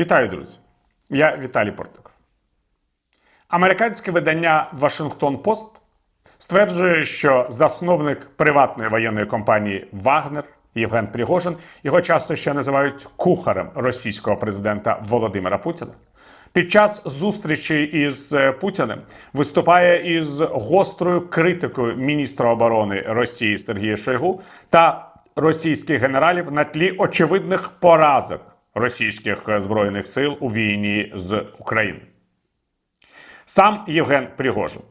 Вітаю, друзі! Я Віталій Портников. Американське видання Вашингтон Пост стверджує, що засновник приватної воєнної компанії Вагнер Євген Пригожин, його часто ще називають кухарем російського президента Володимира Путіна. Під час зустрічі із е, Путіним виступає із гострою критикою міністра оборони Росії Сергія Шойгу та російських генералів на тлі очевидних поразок російських збройних сил у війні з Україною. Сам Євген Пригожин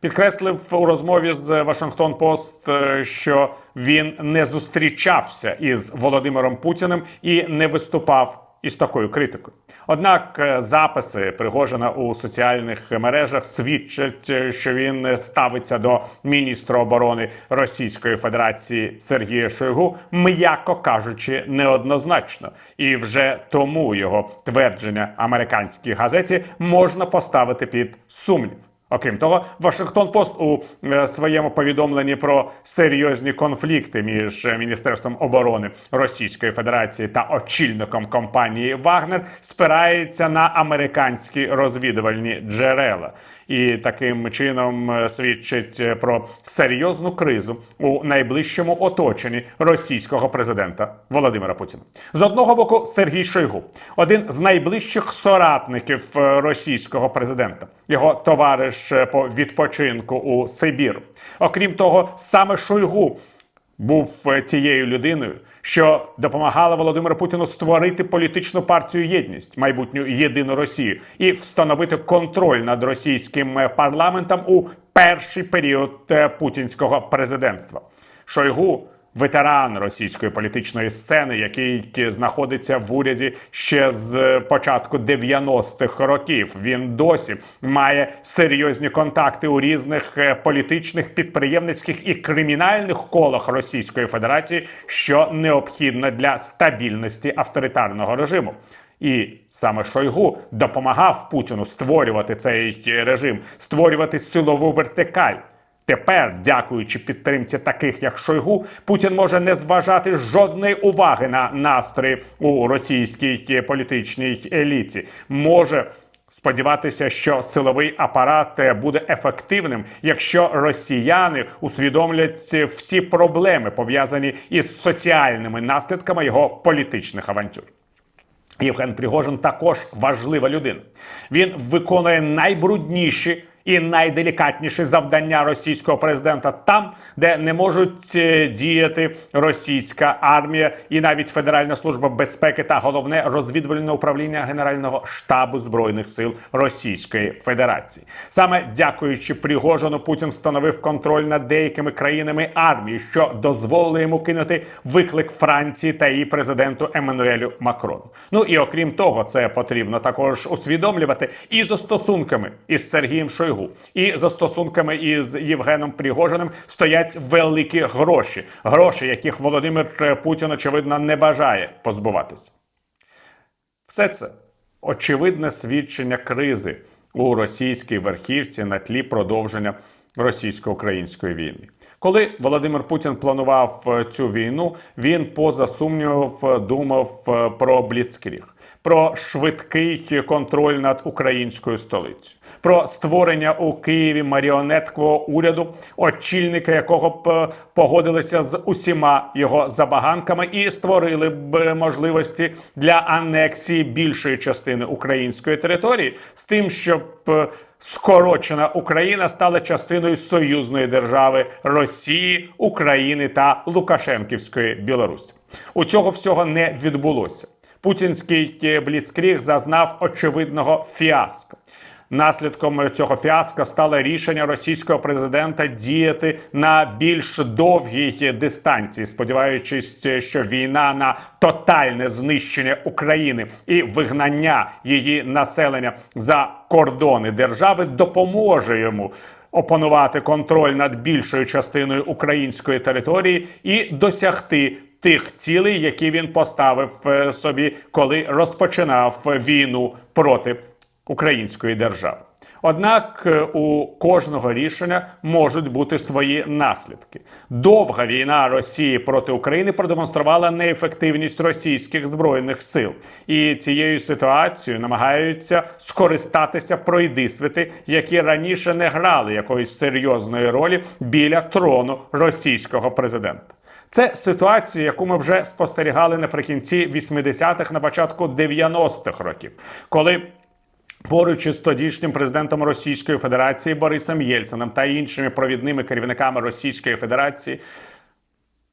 підкреслив у розмові з Вашингтон Пост, е, що він не зустрічався із Володимиром Путіним і не виступав із такою критикою. Однак е, записи Пригожина у соціальних мережах свідчать, е, що він ставиться до міністра оборони Російської Федерації Сергія Шойгу, м'яко кажучи, неоднозначно, і вже тому його твердження американській газеті можна поставити під сумнів. Окрім того, Вашингтон Пост у е, своєму повідомленні про серйозні конфлікти між е, Міністерством оборони Російської Федерації та очільником компанії Вагнер спирається на американські розвідувальні джерела. І таким чином е, свідчить про серйозну кризу у найближчому оточенні російського президента Володимира Путіна. З одного боку, Сергій Шойгу, один з найближчих соратників російського президента, його товариш е, по відпочинку у Сибіру. Окрім того, саме Шойгу був е, тією людиною, що допомагала Володимиру Путіну створити політичну партію єдність, майбутню єдину Росію, і встановити контроль над російським е, парламентом у перший період е, путінського президентства. Шойгу. Ветеран російської політичної сцени, який знаходиться в уряді ще з початку 90-х років. Він досі має серйозні контакти у різних е, політичних, підприємницьких і кримінальних колах Російської Федерації, що необхідно для стабільності авторитарного режиму. І саме Шойгу допомагав Путіну створювати цей режим, створювати силову вертикаль. Тепер, дякуючи підтримці таких як Шойгу, Путін може не зважати жодної уваги на настрої у російській політичній еліті. Може сподіватися, що силовий апарат буде ефективним, якщо росіяни усвідомлять всі проблеми пов'язані із соціальними наслідками його політичних авантюр. Євген Пригожин також важлива людина. Він виконує найбрудніші і найделікатніші завдання російського президента там, де не можуть е, діяти російська армія і навіть Федеральна служба безпеки та головне розвідувальне управління Генерального штабу збройних сил Російської Федерації. Саме дякуючи Пригожину, Путін встановив контроль над деякими країнами армії, що дозволило йому кинути виклик Франції та її президенту Еммануелю Макрону. Ну і окрім того, це потрібно також усвідомлювати і за стосунками із Сергієм Шойгу, і за стосунками із Євгеном Пригожиним стоять великі гроші, гроші, яких Володимир Путін очевидно не бажає позбуватися. Все це очевидне свідчення кризи у російській верхівці на тлі продовження російсько-української війни. Коли Володимир Путін планував е, цю війну, він поза сумнівом е, думав е, про бліцкріг, про швидкий контроль над українською столицею, про створення у Києві маріонеткового уряду, очільника якого б погодилися з усіма його забаганками і створили б можливості для анексії більшої частини української території з тим, щоб скорочена Україна стала частиною союзної держави Росії, України та Лукашенківської Білорусі. У цього всього не відбулося. Путінський бліцкріг зазнав очевидного фіаско. Наслідком цього фіаско стало рішення російського президента діяти на більш довгій дистанції, сподіваючись, що війна на тотальне знищення України і вигнання її населення за кордони держави допоможе йому. Опанувати контроль над більшою частиною української території і досягти тих цілей, які він поставив е, собі, коли розпочинав війну проти української держави. Однак е, у кожного рішення можуть бути свої наслідки. Довга війна Росії проти України продемонструвала неефективність російських збройних сил, і цією ситуацією намагаються скористатися пройдисвіти, які раніше не грали якоїсь серйозної ролі біля трону російського президента. Це ситуація, яку ми вже спостерігали наприкінці 80-х, на початку 90-х років, коли Поруч із тодішнім президентом Російської Федерації Борисом Єльцином та іншими провідними керівниками Російської Федерації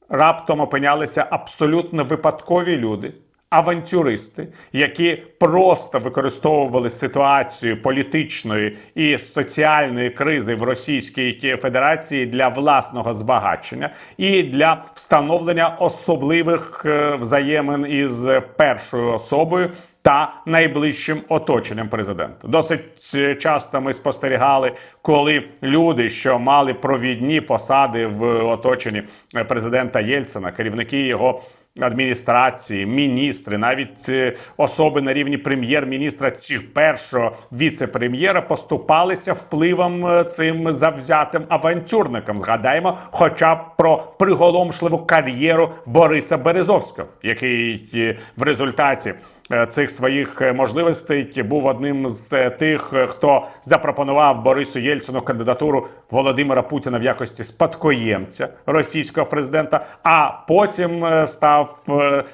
раптом опинялися абсолютно випадкові люди, авантюристи, які просто використовували ситуацію політичної і соціальної кризи в Російській Федерації для власного збагачення і для встановлення особливих е, взаємин із першою особою. Та найближчим оточенням президента досить е, часто ми спостерігали, коли люди, що мали провідні посади в оточенні е, президента Єльцина, керівники його адміністрації, міністри, навіть е, особи на рівні прем'єр-міністра чи першого віце-прем'єра поступалися впливом цим завзятим авантюрникам. Згадаємо, хоча б про приголомшливу кар'єру Бориса Березовського, який в результаті. Е, Цих своїх е, можливостей був одним з е, тих, хто запропонував Борису Єльцину кандидатуру Володимира Путіна в якості спадкоємця російського президента, а потім став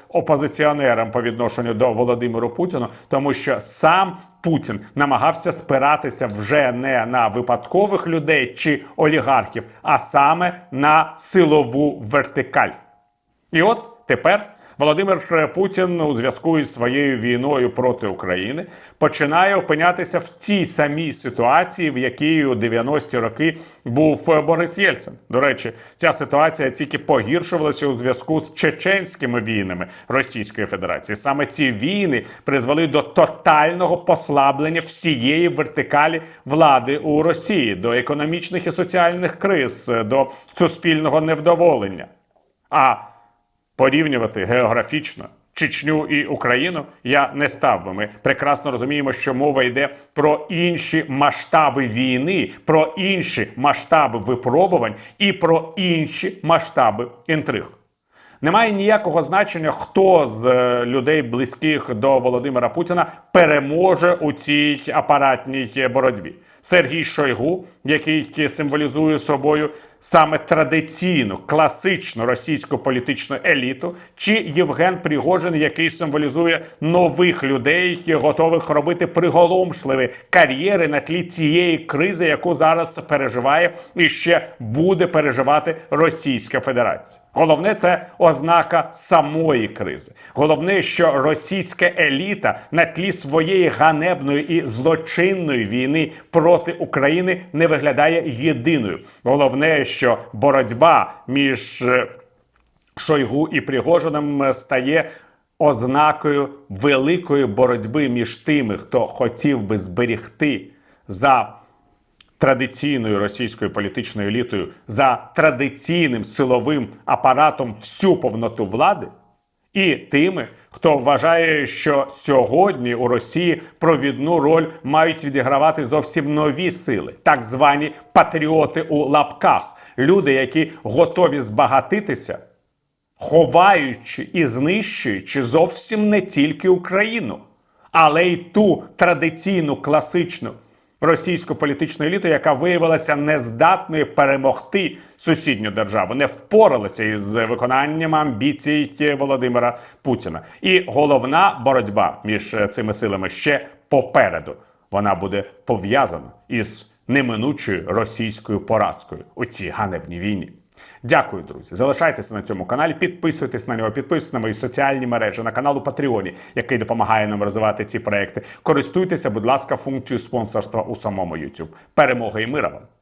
опозиціонером по відношенню до Володимиру Путіну, тому що сам Путін намагався спиратися вже не на випадкових людей чи олігархів, а саме на силову вертикаль. І от тепер Володимир Путін у зв'язку із своєю війною проти України починає опинятися в тій самій ситуації, в якій у 90-ті роки був Борис Єльцин. До речі, ця ситуація тільки погіршувалася у зв'язку з чеченськими війнами Російської Федерації. Саме ці війни призвели до тотального послаблення всієї вертикалі влади у Росії, до економічних і соціальних криз, до суспільного невдоволення. А порівнювати географічно Чечню і Україну я не став би. Ми прекрасно розуміємо, що мова йде про інші масштаби війни, про інші масштаби випробувань і про інші масштаби інтриг. Немає ніякого значення, хто з е, людей близьких до Володимира Путіна переможе у цій апаратній боротьбі. Сергій Шойгу, який символізує собою саме традиційну класичну російську політичну еліту, чи Євген Пригожин, який символізує нових людей, які готових робити приголомшливі кар'єри на тлі цієї кризи, яку зараз переживає і ще буде переживати Російська Федерація. Головне це ознака самої кризи. Головне, що російська еліта на тлі своєї ганебної і злочинної війни проти України не виглядає єдиною. Головне, що боротьба між е, Шойгу і Пригожиним е, стає ознакою великої боротьби між тими, хто хотів би зберігти за традиційною російською політичною елітою, за традиційним силовим апаратом всю повноту влади, і тими, хто вважає, що сьогодні у Росії провідну роль мають відігравати зовсім нові сили, так звані патріоти у лапках, люди, які готові збагатитися, ховаючи і знищуючи зовсім не тільки Україну, але й ту традиційну класичну російську політичну еліту, яка виявилася нездатною перемогти сусідню державу, не впоралася із виконанням амбіцій Володимира Путіна. І головна боротьба між цими силами ще попереду. Вона буде пов'язана із неминучою російською поразкою у цій ганебній війні. Дякую, друзі. Залишайтеся на цьому каналі, підписуйтесь на нього, підписуйтесь на мої соціальні мережі, на канал у Патреоні, який допомагає нам розвивати ці проекти. Користуйтеся, будь ласка, функцією спонсорства у самому YouTube. Перемоги і мира вам!